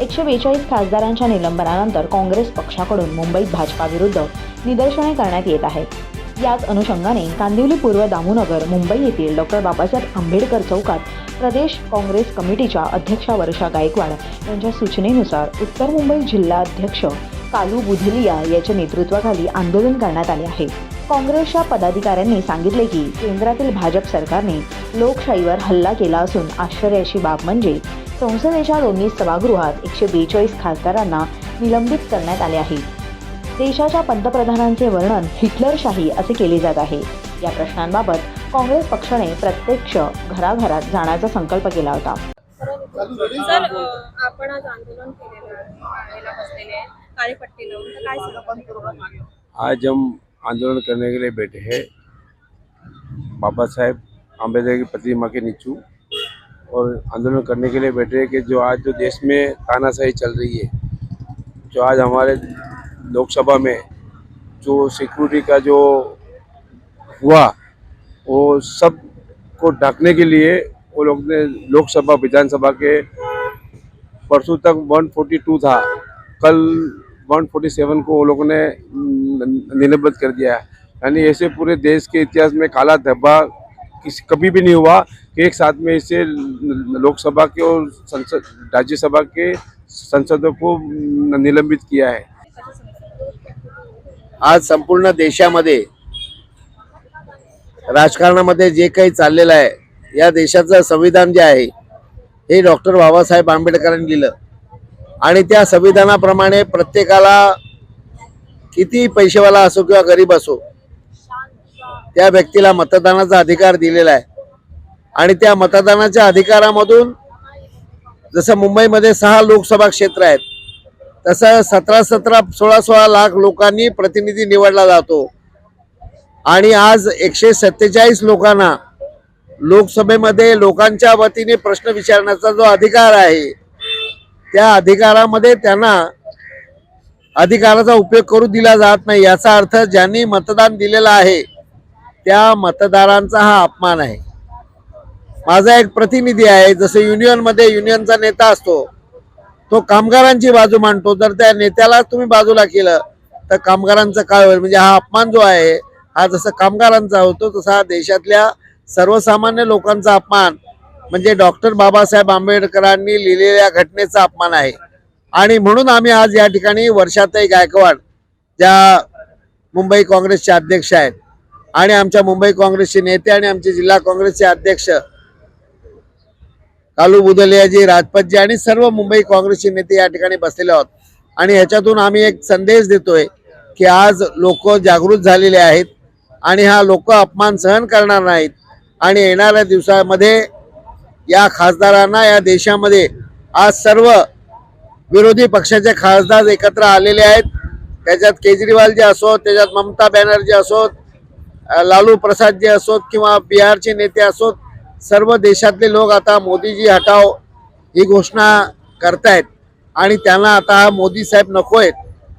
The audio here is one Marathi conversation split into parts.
एकशे बेचाळीस खासदारांच्या निलंबनानंतर काँग्रेस पक्षाकडून मुंबईत भाजपाविरुद्ध निदर्शने करण्यात येत आहेत. याच अनुषंगाने कांदिवली पूर्व दामोनगर मुंबई येथील डॉक्टर बाबासाहेब आंबेडकर चौकात प्रदेश काँग्रेस कमिटीच्या अध्यक्षा वर्षा गायकवाड यांच्या सूचनेनुसार उत्तर मुंबई जिल्हा अध्यक्ष कालू बुधलिया याच्या नेतृत्वाखाली आंदोलन करण्यात आले आहे. काँग्रेसच्या पदाधिकाऱ्यांनी सांगितले की केंद्रातील भाजप सरकारने लोकशाहीवर हल्ला केला असून आश्चर्याची बाब म्हणजे संसदेच्या दोन्ही सभागृहात एकशे बेचाळीस खासदारांना निलंबित करण्यात आले आहे. देशाच्या पंतप्रधानांचे वर्णन हिटलरशाही असे केले जात आहे. या प्रश्नांबाबत काँग्रेस पक्षाने प्रत्यक्ष घराघरात जाण्याचा संकल्प केला होता. सर आपण आज आंदोलन केलेलं आज हम आंदोलन करने के लिए बैठे हैं। बाबा साहेब आम्बेडकर की प्रतिमा के नीचू और आंदोलन करने के लिए बैठे हैं कि जो आज जो देश में तानाशाही चल रही है, जो आज हमारे लोकसभा में जो सिक्योरिटी का जो हुआ, वो सबको ढकने के लिए वो लोग ने लोकसभा, विधानसभा के परसों तक 142 था। कल 147 को वो लोगों ने, निलंबित कर दिया। यानी ऐसे पूरे देश के इतिहास में काला धब्बा किसी कभी भी नहीं हुआ कि एक साथ में इसे लोकसभा के और संसद राज्यसभा के संसदों को निलंबित किया है। आज संपूर्ण देशामध्ये राजकारणामध्ये जे काही चाललेलं आहे या देशाचं संविधान जे आहे हे डॉक्टर बाबासाहेब आंबेडकरांनी लिहिलं. आणि त्या संविधानाप्रमाणे प्रत्येकाला किती पैसेवाला असो किंवा गरीब असो त्या व्यक्तीला मतदानाचा अधिकार दिलेला आहे. आणि त्या मतदानाच्या अधिकारामधून जसं मुंबईमध्ये सहा लोकसभा क्षेत्र आहेत तसं सतरा सतरा सोळा सोळा लाख लोकांनी प्रतिनिधी निवडला जातो. आणि आज एकशे सत्तेचाळीस लोकांना लोकसभेमध्ये लोकांच्या वतीने प्रश्न विचारण्याचा जो अधिकार आहे त्या अधिकारामध्ये त्यांना अधिकाराचा उपयोग करू दिला जात नाही याचा अर्थ ज्यांनी मतदान दिलेलं आहे त्या मतदारांचा हा अपमान आहे. माझा एक प्रतिनिधी आहे जसं युनियनमध्ये युनियनचा नेता असतो तो कामगारांची बाजू मांडतो. जर त्या नेत्याला तुम्ही बाजूला केलं तर कामगारांचं काय होईल? म्हणजे हा अपमान जो आहे हा जसं कामगारांचा होतो तसा देशातल्या सर्वसामान्य लोकांचा अपमान म्हणजे डॉक्टर बाबासाहेब आंबेडकरांनी लिहिलेल्या घटनेचा अपमान आहे. आणि म्हणून आम्ही आज या ठिकाणी वर्षाताई गायकवाड ज्या मुंबई काँग्रेसचे अध्यक्ष आहेत आणि आमच्या मुंबई काँग्रेसचे नेते आणि आमचे जिल्हा काँग्रेसचे अध्यक्ष कालू बुदलियाजी राजपतजी आणि सर्व मुंबई काँग्रेसचे नेते या ठिकाणी बसलेले आहोत. आणि ह्याच्यातून आम्ही एक संदेश देतोय की आज लोक जागृत झालेले आहेत आणि हा लोक अपमान सहन करणार नाहीत. आणि येणाऱ्या दिवसामध्ये या खासदारांना या देशामध्ये आज सर्व विरोधी पक्षाचे खासदार एकत्र आलेले आहेत. त्याच्यात केजरीवाल जे असोत त्याच्यात ममता बॅनर्जी असोत लालू प्रसाद जे असोत किंवा बिहारचे नेते असोत सर्व देशातले लोक आता मोदीजी हटाव ही घोषणा करतायत. आणि त्यांना आता मोदी साहेब नको आहेत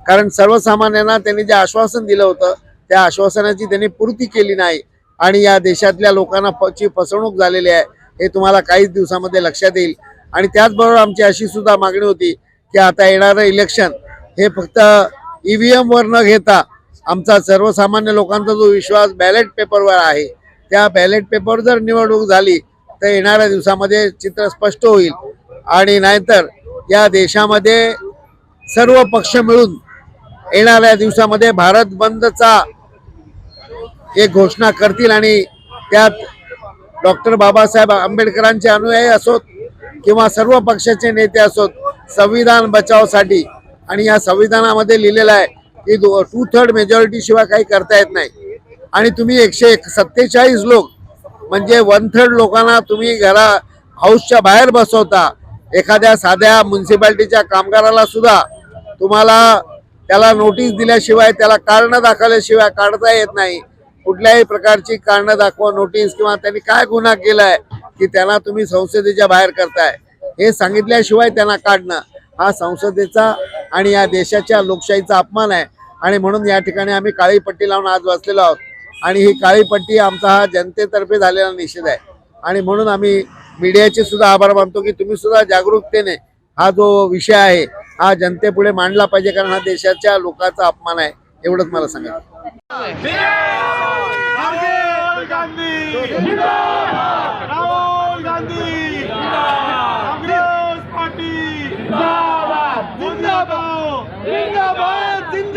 कारण सर्वसामान्यांना त्यांनी जे आश्वासन दिलं होतं त्या आश्वासनाची त्यांनी पूर्ती केली नाही. आणि या देशातल्या लोकांना ची फसवणूक झालेली आहे हे तुम्हाला काहीच दिवसामध्ये लक्षात येईल. आणि त्याचबरोबर आमची अशी सुद्धा मागणी होती की आता येणारं इलेक्शन हे फक्त ई व्ही एमवर न घेता आमचा सर्वसामान्य लोकांचा जो विश्वास बॅलेट पेपरवर आहे त्या बॅलेट पेपर जर निवडणूक झाली तर येणाऱ्या दिवसामध्ये चित्र स्पष्ट होईल. आणि नाहीतर या देशामध्ये सर्व पक्ष मिळून येणाऱ्या दिवसामध्ये भारत बंदचा एक घोषणा करतील आणि त्यात डॉक्टर बाबासाहेब आंबेडकरांचे अनुयायी असोत किंवा सर्व पक्षाचे नेते असोत संविधान बचावसाठी. आणि या संविधानामध्ये लिहिलेलं आहे की टू थर्ड मेजॉरिटी शिवाय काही करता येत नाही. आणि तुम्ही एकशे एक सत्तेचाळीस लोक म्हणजे वन थर्ड लोकांना तुम्ही घरा हाऊसच्या बाहेर बसवता. एखाद्या साध्या म्युन्सिपॅलिटीच्या कामगाराला सुद्धा तुम्हाला त्याला नोटीस दिल्याशिवाय त्याला कारणं दाखवल्याशिवाय काढता येत नाही. कुठल्याही प्रकारची कारणं दाखवा नोटीस किंवा त्यांनी काय गुन्हा केलाय की त्यांना तुम्ही संसदेच्या बाहेर करताय. हे सांगितल्याशिवाय त्यांना काढणं हा संसदेचा आणि या देशाच्या लोकशाहीचा अपमान आहे. आणि म्हणून या ठिकाणी आम्ही काळी पट्टी लावून आज बसलेलो आहोत. आणि ही काळी पट्टी आमचा हा जनतेतर्फे झालेला निषेध आहे. आणि म्हणून आम्ही मीडियाचे सुद्धा आभार मानतो की तुम्ही सुद्धा जागरूकतेने हा जो विषय आहे हा जनतेपुढे मांडला पाहिजे कारण हा देशाच्या लोकांचा अपमान आहे एवढंच मला सांगायचं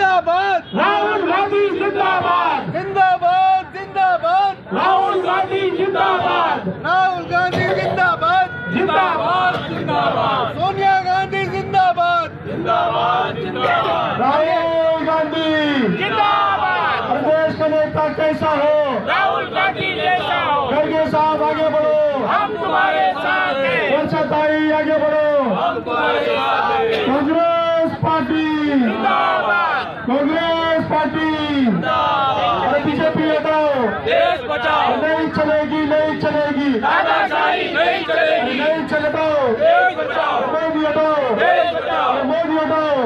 जिंदाबाद! राहुल गांधी जिंदाबाद! जिंदाबाद जिंदाबाद! राहुल गांधी जिंदाबाद! राहुल गांधी जिंदाबाद! जिंदाबाद जिंदाबाद! सोनिया गांधी जिंदाबाद! जिंदाबाद जिंदाबाद! राहुल गांधी! जिंदाबाद! प्रदेश का नेता कैसा हो? राहुल गांधी जैसा हो! खड़गे साहब आगे बढ़ो। हम तुम्हारे साथ हैं। वर्षाताई आगे बढ़ो हम तुम्हारे साथ हैं कांग्रेस पार्टी जिंदाबाद कांग्रेस पार्टी जिंदाबाद अरे बीजेपी हटाओ देश बचाओ नहीं चलेगी नहीं चलेगी। दादाशाही नहीं चलेगी। नहीं देश बचाओ। मोदी हटाओ। मोदी हटाओ।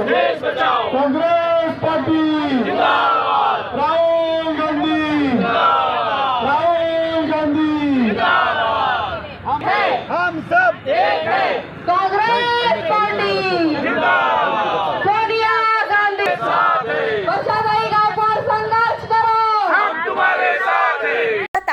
कांग्रेस पार्टी जिंदाबाद राहुल गांधी राहुल गांधी हम हम सब एक है कांग्रेस पार्टी सोनिया गांधी वर्षाताई गायकवाड संघर्ष करो